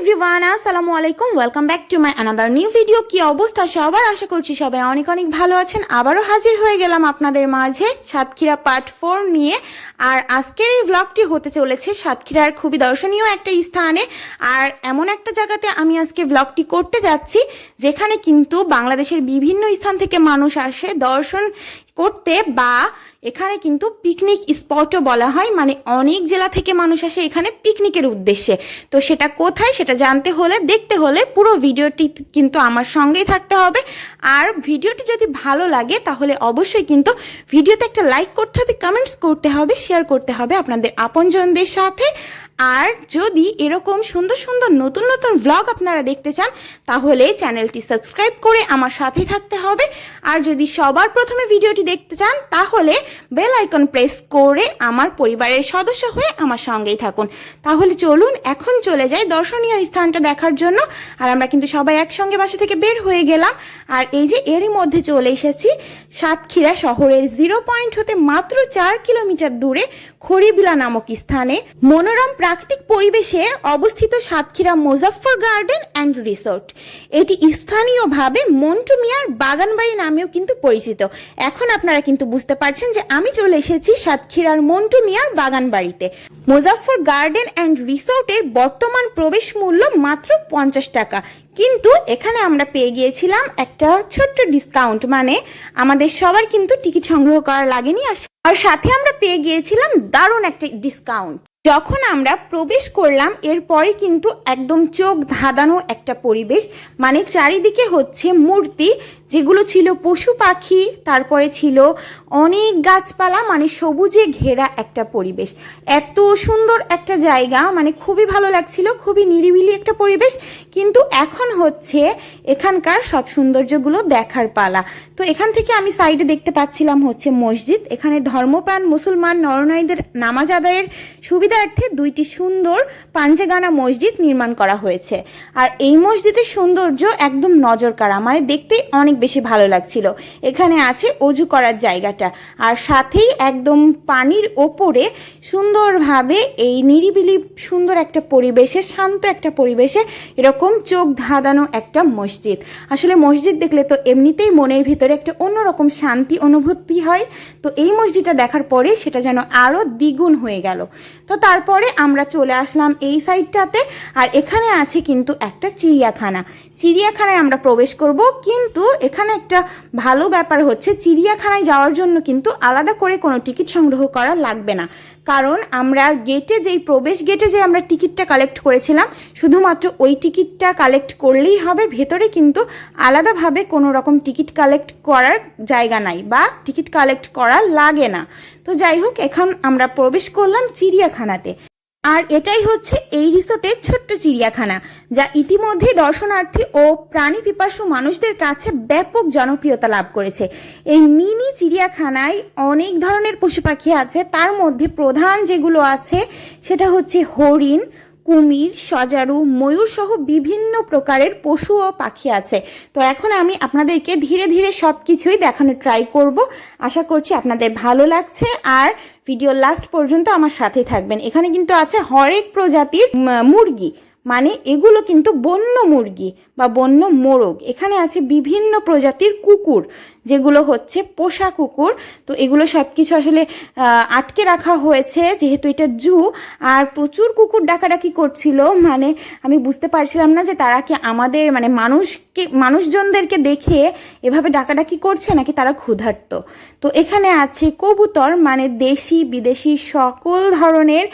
Everyone আসসালামু আলাইকুম। Welcome back to my another new video কি অবস্থা সবার? আশা করছি সবাই অনেক অনেক ভালো আছেন। আবারও হাজির হয়ে গেলাম আপনাদের মাঝে সাতক্ষীরা পার্ট ফোর নিয়ে। আর আজকের এই ব্লগটি হতে চলেছে সাতক্ষীরার খুবই দর্শনীয় একটা স্থানে। আর এমন একটা জায়গাতে আমি আজকে ব্লগটি করতে যাচ্ছি, যেখানে কিন্তু বাংলাদেশের বিভিন্ন স্থান থেকে মানুষ আসে। দর্শন করতে বা এখানে কিন্তু পিকনিক স্পটও বলা হয় মানে অনেক জেলা থেকে মানুষ আসে এখানে পিকনিকের উদ্দেশ্যে। তো সেটা কোথায় সেটা জানতে হলে, দেখতে হলে পুরো ভিডিওটি কিন্তু আমার সঙ্গেই থাকতে হবে। আর ভিডিওটি যদি ভালো লাগে, তাহলে অবশ্যই কিন্তু ভিডিওতে একটা লাইক করতে হবে কমেন্টস করতে হবে শেয়ার করতে হবে আপনাদের আপনজনদের সাথে। আর যদি এরকম সুন্দর সুন্দর নতুন নতুন ভ্লগ আপনারা দেখতে চান, তাহলে চ্যানেলটি সাবস্ক্রাইব করে আমার সাথে থাকতে হবে। আর যদি সবার প্রথমে ভিডিওটি দেখতে চান, তাহলে বেল আইকন প্রেস করে আমার পরিবারের সদস্য হয়ে আমার সঙ্গেই থাকুন। তাহলে চলুন, এখন চলে যাই দর্শনীয় স্থানটা দেখার জন্য। আর আমরা কিন্তু সবাই একসঙ্গে বাসা থেকে বের হয়ে গেলাম। আর এই যে এরই মধ্যে চলে এসেছি, সাতক্ষীরা শহরের জিরো পয়েন্ট হতে মাত্র চার কিলোমিটার দূরে খড়িবিলা নামক স্থানে। মনোরম প্রাকৃতিক পরিবেশে অবস্থিত Satkhira Muzaffar garden and resort. এটি স্থানীয়ভাবে মন্টু মিয়ার বাগানবাড়ি নামেও কিন্তু পরিচিত। এখন আপনারা কিন্তু বুঝতে পারছেন যে আমি চলে এসেছি সাতক্ষীরার মন্টু মিয়ার বাগানবাড়িতে। মুজাফফর গার্ডেন অ্যান্ড রিসোর্টের বর্তমান প্রবেশ মূল্য মাত্র পঞ্চাশ টাকা। কিন্তু এখানে আমরা পেয়ে গিয়েছিলাম একটা ছোট্ট ডিসকাউন্ট মানে আমাদের সবার কিন্তু টিকিট সংগ্রহ করা লাগেনি। আর সাথে আমরা পেয়ে গিয়েছিলাম দারুণ একটা ডিসকাউন্ট যখন আমরা প্রবেশ করলাম এরপরে কিন্তু একদম চোখ ধাঁধানো একটা পরিবেশ মানে চারিদিকে হচ্ছে মূর্তি যেগুলো ছিল পশু পাখি, তারপরে ছিল অনেক গাছপালা মানে সবুজে ঘেরা একটা পরিবেশ। এত সুন্দর একটা জায়গা মানে খুবই ভালো লাগছিল, খুবই নিরিবিলি একটা পরিবেশ, কিন্তু এখন হচ্ছে এখানকার সব সৌন্দর্যগুলো দেখার পালা। তো এখান থেকে আমি সাইডে দেখতে পাচ্ছিলাম হচ্ছে মসজিদ। এখানে ধর্মপ্রাণ মুসলমান নরনারীদের নামাজ আদায়ের সুবিধার্থে দুইটি সুন্দর পাঞ্জেগানা মসজিদ নির্মাণ করা হয়েছে। আর এই মসজিদের সৌন্দর্য একদম নজর কাড়া মানে দেখতে অনেক বেশি ভালো লাগছিল। এখানে আছে অজু করার জায়গাটা। আর সাথেই একদম পানির ওপরে সুন্দরভাবে এই নিরিবিলি সুন্দর একটা পরিবেশে, শান্ত একটা পরিবেশে এরকম চোখ ধাঁধানো একটা মসজিদ। আসলে মসজিদ দেখলে তো এমনিতেই মনের ভিতরে একটা অন্যরকম শান্তি অনুভূতি হয়। তো এই মসজিদটা দেখার পরে সেটা যেন আরও দ্বিগুণ হয়ে গেল। তো তারপরে আমরা চলে আসলাম এই সাইডটাতে। আর এখানে আছে কিন্তু একটা চিড়িয়াখানা। চিড়িয়াখানায় আমরা প্রবেশ করব, কিন্তু এখানে একটা ভালো ব্যাপার হচ্ছে চিড়িয়াখানায় যাওয়ার জন্য কিন্তু আলাদা করে কোনো টিকিট সংগ্রহ করা লাগবে না। কারণ আমরা গেটে যেই প্রবেশ গেটে যে আমরা টিকিটটা কালেক্ট করেছিলাম, শুধুমাত্র ওই টিকিটটা কালেক্ট করলেই হবে, ভেতরে কিন্তু আলাদাভাবে কোনো রকম টিকিট কালেক্ট করার জায়গা নাই বা টিকিট কালেক্ট করা লাগে না। তো যাই হোক, এখন আমরা প্রবেশ করলাম চিড়িয়াখানাতে। আর এটাই হচ্ছে এই রিসোর্টের ছোট্ট চিড়িয়াখানা, যা ইতিমধ্যে দর্শনার্থী ও প্রাণী পিপাসু মানুষদের কাছে ব্যাপক জনপ্রিয়তা লাভ করেছে। এই মিনি চিড়িয়াখানায় অনেক ধরনের পশু পাখি আছে, তার মধ্যে প্রধান যেগুলো আছে, সেটা হচ্ছে হরিণ কুমির, সজারু, ময়ূর সহ বিভিন্ন প্রকারের পশু ও পাখি আছে। তো এখন আমি আপনাদেরকে ধীরে ধীরে সব কিছুই দেখানো ট্রাই করব। আশা করছি আপনাদের ভালো লাগছে। আর ভিডিও লাস্ট পর্যন্ত আমার সাথে থাকবেন। এখানে কিন্তু আছে হরেক প্রজাতির মুরগি। মানে এগুলো কিন্তু বন্য মুরগি বা বন্য মোরগ। এখানে আছে বিভিন্ন প্রজাতির কুকুর, যেগুলো হচ্ছে পোষা কুকুর। তো এগুলো সব কিছু আসলে আটকে রাখা হয়েছে যেহেতু এটা জু। আর প্রচুর কুকুর ডাকাডাকি করছিল মানে আমি বুঝতে পারছিলাম না যে তারা কি আমাদের মানে মানুষকে, মানুষজনদেরকে দেখে এভাবে ডাকাডাকি করছে নাকি তারা ক্ষুধার্ত। তো এখানে আছে কবুতর মানে দেশি বিদেশি সকল ধরনের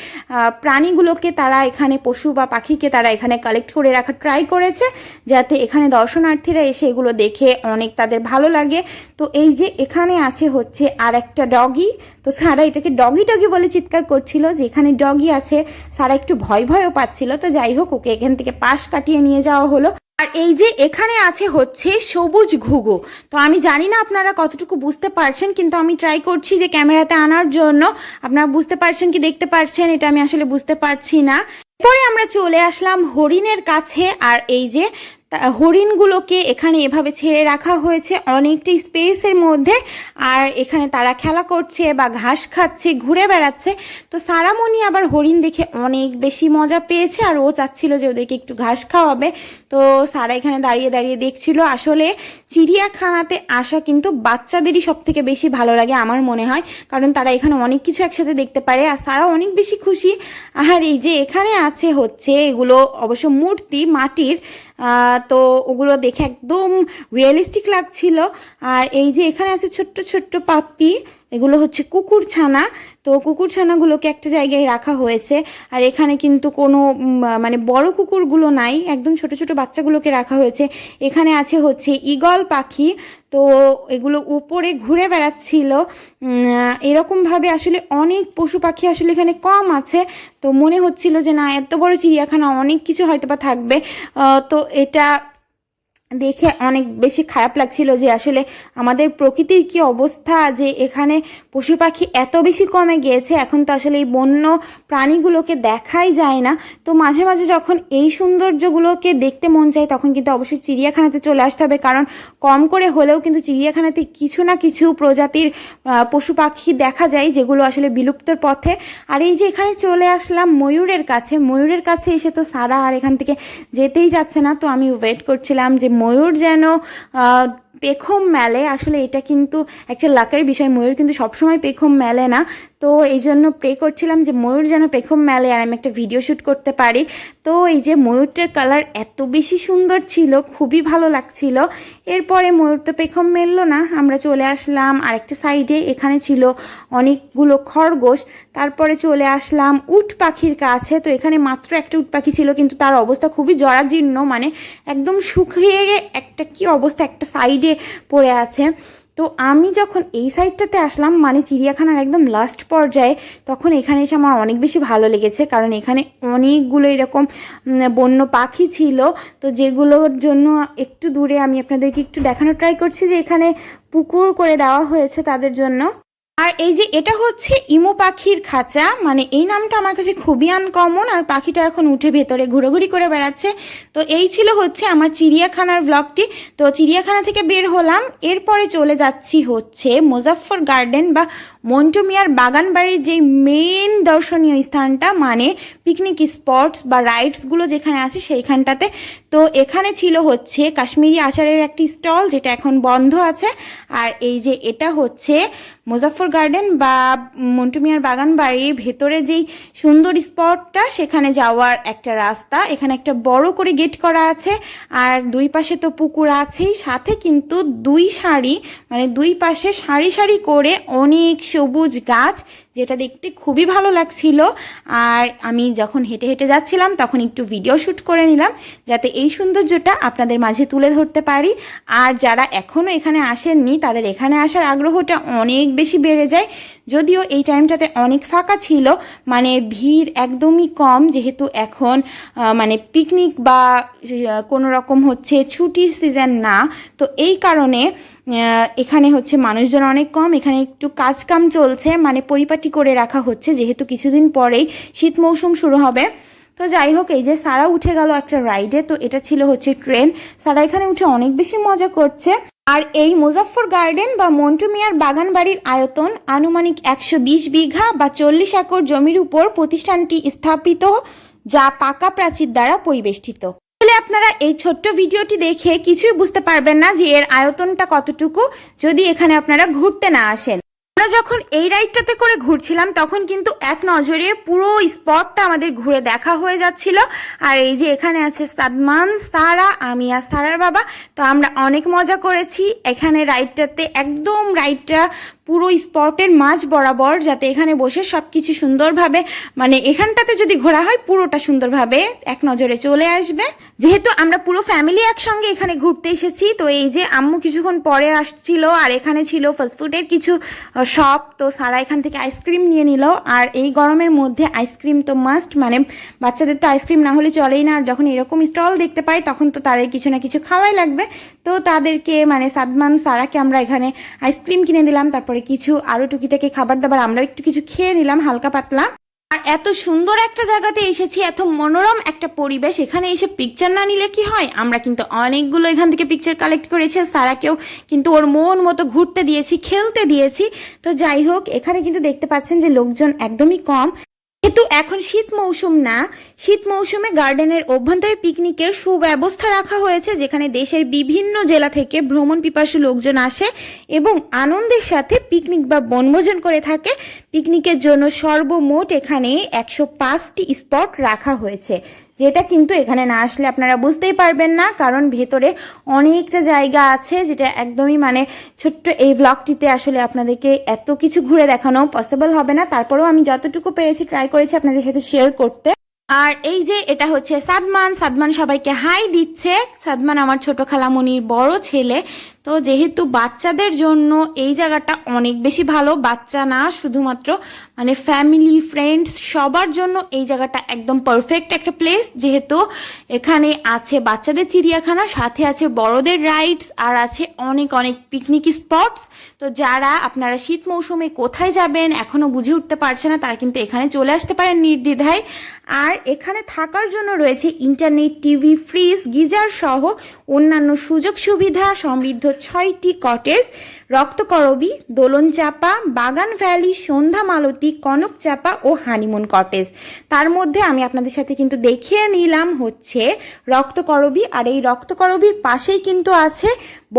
প্রাণীগুলোকে তারা এখানে পশু বা পাখিকে তারা এখানে কালেক্ট করে রাখার ট্রাই করেছে যাতে এখানে দর্শনার্থীরা এসে এগুলো দেখে অনেক তাদের ভালো লাগে। তো এই যে এখানে আছে হচ্ছে আর একটা ডগি তো সারা এটাকে ডগি ডগি বলে চিৎকার করছিল যে এখানে ডগি আছে। সারা একটু ভয় ভয়ও পাচ্ছিল। তো যাই হোক, ওকে এখান থেকে পাশ কাটিয়ে নিয়ে যাওয়া হলো। আর এই যে এখানে আছে হচ্ছে সবুজ ঘুঘু। তো আমি জানি না আপনারা কতটুকু বুঝতে পারছেন, কিন্তু আমি ট্রাই করছি যে ক্যামেরাতে আনার জন্য। আপনারা বুঝতে পারছেন কি দেখতে পারছেন, এটা আমি আসলে বুঝতে পারছি না। পরে আমরা চলে আসলাম হরিণের কাছে আর এই যে তা, হরিণগুলোকে এখানে এভাবে ছেড়ে রাখা হয়েছে অনেকটি স্পেসের মধ্যে। আর এখানে তারা খেলা করছে বা ঘাস খাচ্ছে, ঘুরে বেড়াচ্ছে। তো সারামণি আবার হরিণ দেখে অনেক বেশি মজা পেয়েছে আর ও চাচ্ছিল যে ওদেরকে একটু ঘাস খাওয়াবে। তো সারা এখানে দাঁড়িয়ে দাঁড়িয়ে দেখছিল। আসলে চিড়িয়াখানাতে আসা কিন্তু বাচ্চাদেরই সব থেকে বেশি ভালো লাগে আমার মনে হয়। কারণ তারা এখানে অনেক কিছু একসাথে দেখতে পারে আর তারা অনেক বেশি খুশি। আর এই যে এখানে আছে হচ্ছে এগুলো অবশ্য মূর্তি, মাটির। তো ওগুলো দেখে একদম রিয়েলিস্টিক লাগছিল। আর এই যে এখানে আছে ছোট্ট ছোট্ট পাপ্পি এগুলো হচ্ছে কুকুর ছানা। তো কুকুর ছানাগুলোকে একটা জায়গায় রাখা হয়েছে। আর এখানে কিন্তু কোনো মানে বড় কুকুরগুলো নাই, একদম ছোট ছোট বাচ্চাগুলোকে রাখা হয়েছে। এখানে আছে হচ্ছে ঈগল পাখি। তো এগুলো উপরে ঘুরে বেড়াচ্ছিল। এরকমভাবে আসলে অনেক পশু পাখি আসলে এখানে কম আছে। তো মনে হচ্ছিল যে না, এত বড় চিড়িয়াখানা, অনেক কিছু হয়তো বা থাকবে তো এটা দেখে অনেক বেশি খারাপ লাগছিল যে আসলে আমাদের প্রকৃতির কি অবস্থা যে এখানে পশু পাখি এত বেশি কমে গিয়েছে, এখন তো আসলে এই বন্য প্রাণীগুলোকে দেখাই যায় না। তো মাঝে মাঝে যখন এই সৌন্দর্যগুলোকে দেখতে মন চায়, তখন কিন্তু অবশ্যই চিড়িয়াখানাতে চলে আসতে হবে। কারণ কম করে হলেও কিন্তু চিড়িয়াখানাতে কিছু না কিছু প্রজাতির পশু পাখি দেখা যায়, যেগুলো আসলে বিলুপ্তর পথে। আর এই যে এখানে চলে আসলাম ময়ূরের কাছে ময়ূরের কাছে এসে তো সারা আর এখান থেকে যেতেই যাচ্ছে না। তো আমি ওয়েট করছিলাম যে ময়ূর যেন পেখম মেলে আসলে এটা কিন্তু একটা লাকের বিষয় ময়ূর কিন্তু সবসময় পেখম মেলে না। তো এই জন্য প্রে করছিলাম যে ময়ূর যেন পেখম মেলে আর আমি একটা ভিডিও শ্যুট করতে পারি। তো এই যে ময়ূরটার কালার এত বেশি সুন্দর ছিল, খুবই ভালো লাগছিল। এরপরে ময়ূর তো পেখম মেললো না, আমরা চলে আসলাম আরেকটা সাইডে এখানে ছিল অনেকগুলো খরগোশ। তারপরে চলে আসলাম উট পাখির কাছে, তো এখানে মাত্র একটা উট পাখি ছিল, কিন্তু তার অবস্থা খুবই জরাজীর্ণ মানে একদম শুকিয়ে একটা কি অবস্থা, একটা সাইডে পড়ে আছে। তো আমি যখন এই সাইডটাতে আসলাম মানে চিড়িয়াখানার একদম লাস্ট পর্যায়ে, তখন এখানে এসে আমার অনেক বেশি ভালো লেগেছে। কারণ এখানে অনেকগুলো এরকম বন্য পাখি ছিল। তো যেগুলোর জন্য একটু দূরে আমি আপনাদেরকে একটু দেখানোর ট্রাই করছি যে এখানে পুকুর করে দেওয়া হয়েছে তাদের জন্য। আর এই যে এটা হচ্ছে ইমু পাখির খাঁচা মানে এই নামটা আমার কাছে খুবই আনকমন আর পাখিটা এখন উঠে ভেতরে ঘুরোঘুরি করে বেড়াচ্ছে। তো এই ছিল হচ্ছে আমার চিড়িয়াখানার ব্লগটি তো চিড়িয়াখানা থেকে বের হলাম, এরপরে চলে যাচ্ছি হচ্ছে মুজাফফর গার্ডেন বা মন্টু মিয়ার বাগান বাড়ির যে মেন দর্শনীয় স্থানটা মানে পিকনিক স্পটস বা রাইডসগুলো যেখানে আছে সেইখানটাতে। তো এখানে ছিল হচ্ছে কাশ্মীরি আচারের একটি স্টল যেটা এখন বন্ধ আছে। আর এই যে এটা হচ্ছে মুজাফর গার্ডেন বা মন্টুমিয়ার বাগান বাড়ির ভেতরে যেই সুন্দর স্পটটা, সেখানে যাওয়ার একটা রাস্তা। এখানে একটা বড় করে গেট করা আছে আর দুই পাশে তো পুকুর আছেই। সাথে কিন্তু দুই সারি মানে দুই পাশে সারি সারি করে অনেক সবুজ গাছ যেটা দেখতে খুবই ভালো লাগছিল। আর আমি যখন হেঁটে হেঁটে যাচ্ছিলাম, তখন একটু ভিডিও শ্যুট করে নিলাম, যাতে এই সৌন্দর্যটা আপনাদের মাঝে তুলে ধরতে পারি। আর যারা এখনও এখানে আসেননি, তাদের এখানে আসার আগ্রহটা অনেক বেশি বেড়ে যায়। যদিও এই টাইমটাতে অনেক ফাঁকা ছিল মানে ভিড় একদমই কম, যেহেতু এখন মানে পিকনিক বা কোনো রকম হচ্ছে ছুটির সিজন না। তো এই কারণে এখানে হচ্ছে মানুষজন অনেক কম, এখানে একটু কাজ কাম চলছে মানে পরিপাটি করে রাখা হচ্ছে, যেহেতু কিছুদিন পরেই শীত মৌসুম শুরু হবে। তো যাই হোক, এই যে সারা উঠে গেল একটা রাইডে তো এটা ছিল হচ্ছে ট্রেন সারা এখানে উঠে অনেক বেশি মজা করছে। আর এই মুজাফফর গার্ডেন বা মন্টু মিয়ার বাগান বাড়ির আয়তন আনুমানিক একশো বিশ বিঘা বা চল্লিশ একর জমির উপর প্রতিষ্ঠানটি স্থাপিত, যা পাকা প্রাচীর দ্বারা পরিবেষ্টিত। তাহলে আপনারা এই ছোট্ট ভিডিওটি দেখে কিছুই বুঝতে পারবেন না যে এর আয়তনটা কতটুকু যদি এখানে আপনারা ঘুরতে না আসেন। আমরা যখন এই রাইডটাতে করে ঘুরছিলাম, তখন কিন্তু এক নজরে পুরো স্পটটা আমাদের ঘুরে দেখা হয়ে যাচ্ছিল। আর এই যে এখানে আছে সাদমান, সারা, আমি আর সারার বাবা। তো আমরা অনেক মজা করেছি এখানে রাইডটাতে। একদম রাইডটা পুরো স্পটের মাঝ বরাবর যাতে এখানে বসে সব কিছু সুন্দরভাবে মানে এখানটাতে যদি ঘোরা হয়, পুরোটা সুন্দরভাবে এক নজরে চলে আসবে। যেহেতু আমরা পুরো ফ্যামিলি একসঙ্গে এখানে ঘুরতে এসেছি, তো এই যে আম্মু কিছুক্ষণ পরে আসছিল, আর এখানে ছিল ফাস্টফুডের কিছু শপ তো সারা এখান থেকে আইসক্রিম নিয়ে নিল। আর এই গরমের মধ্যে আইসক্রিম তো মাস্ট মানে বাচ্চাদের তো আইসক্রিম না হলে চলেই না। আর যখন এরকম স্টল দেখতে পাই, তখন তো তাদের কিছু না কিছু খাওয়াই লাগবে। তো তাদেরকে মানে সাদমান, সারাকে আমরা এখানে আইসক্রিম কিনে দিলাম, তারপরে কিছু আরও টুকিটাকি খাবার দাবার আমরা একটু কিছু খেয়ে নিলাম হালকা পাতলা। আর এত সুন্দর একটা জায়গাতে এসেছি, এত মনোরম একটা পরিবেশ। এখানে এসে পিকচার না নিলে কি হয়? আমরা কিন্তু অনেকগুলো এখান থেকে পিকচার কালেক্ট করেছি আর সারাকেও কিন্তু ওর মন মতো ঘুরতে দিয়েছি, খেলতে দিয়েছি। তো যাই হোক, এখানে কিন্তু দেখতে পাচ্ছেন যে লোকজন একদমই কম। যেহেতু এখন শীত মৌসুম না। শীত মৌসুমে গার্ডেনের অভ্যন্তরে পিকনিকের সুব্যবস্থা রাখা হয়েছে, যেখানে দেশের বিভিন্ন জেলা থেকে ভ্রমণ পিপাসু লোকজন আসে এবং আনন্দের সাথে পিকনিক বা বনভোজন করে থাকে। পিকনিকের জন্য সর্বমোট এখানে একশো পাঁচটি স্পট রাখা হয়েছে। যেটা কিন্তু এখানে না আসলে আপনারা বুঝতেই পারবেন না, কারণ ভেতরে অনেকটা জায়গা আছে যেটা একদমই মানে ছোট্ট এই ব্লগটিতে আসলে আপনাদেরকে এত কিছু ঘুরে দেখানো পসিবল হবে না। তারপরেও আমি যতটুকু পেরেছি ট্রাই করেছি আপনাদের সাথে শেয়ার করতে। আর এই যে এটা হচ্ছে সাদমান সাদমান সবাইকে হাই দিচ্ছে। সাদমান আমার ছোট খালামণির বড় ছেলে। তো যেহেতু বাচ্চাদের জন্য এই জায়গাটা অনেক বেশি ভালো, বাচ্চা না, শুধুমাত্র মানে ফ্যামিলি ফ্রেন্ডস সবার জন্য এই জায়গাটা একদম পারফেক্ট একটা প্লেস যেহেতু এখানে আছে বাচ্চাদের চিড়িয়াখানা, সাথে আছে বড়দের রাইডস আর আছে অনেক অনেক পিকনিক স্পটস তো যারা আপনারা শীত মৌসুমে কোথায় যাবেন এখনও বুঝে উঠতে পারছে না, তারা কিন্তু এখানে চলে আসতে পারেন নির্দ্বিধায়। আর এখানে থাকার জন্য রয়েছে ইন্টারনেট টিভি ফ্রিজ গিজার সহ অন্যান্য সুযোগ সুবিধা সমৃদ্ধ ছয়টি কটেজ রক্তকরবী দোলন চাপা বাগান ভ্যালি, সন্ধ্যা মালতী, কনক চাপা ও হানিমুন কটেজ তার মধ্যে আমি আপনাদের সাথে কিন্তু দেখিয়ে নিলাম হচ্ছে রক্তকরবী আর এই রক্তকরবীর পাশেই কিন্তু আছে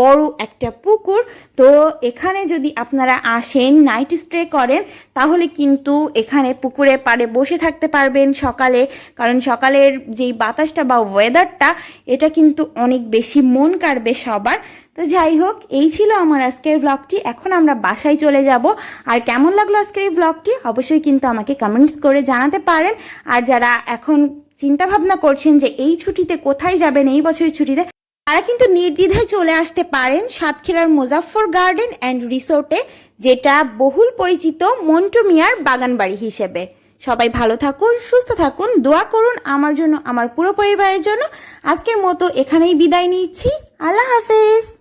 বড় একটা পুকুর। তো এখানে যদি আপনারা আসেন নাইট স্টে করেন, তাহলে কিন্তু এখানে পুকুরের পাড়ে বসে থাকতে পারবেন সকালে। কারণ সকালের যেই বাতাসটা বা ওয়েদারটা এটা কিন্তু অনেক বেশি মন কাড়বে সবার। তো যাই হোক, এই ছিল আমার আজকের ব্লগটি এখন আমরা বাসায় চলে যাব। আর কেমন লাগল আজকের এই ব্লগটি অবশ্যই কিন্তু আমাকে কমেন্টস করে জানাতে পারেন। আর যারা এখন চিন্তা ভাবনা করছেন যে এই ছুটিতে কোথায় যাবেন, এই বছরের ছুটিতে, তারা কিন্তু নির্দ্বিধায় চলে আসতে পারেন সাতক্ষীরার মুজাফর গার্ডেন অ্যান্ড রিসোর্টে, যেটা বহুল পরিচিত মন্টু মিয়ার বাগানবাড়ি হিসেবে। সবাই ভালো থাকুন, সুস্থ থাকুন, দোয়া করুন আমার জন্য, আমার পুরো পরিবারের জন্য। আজকের মতো এখানেই বিদায় নিচ্ছি। আল্লাহ হাফেজ।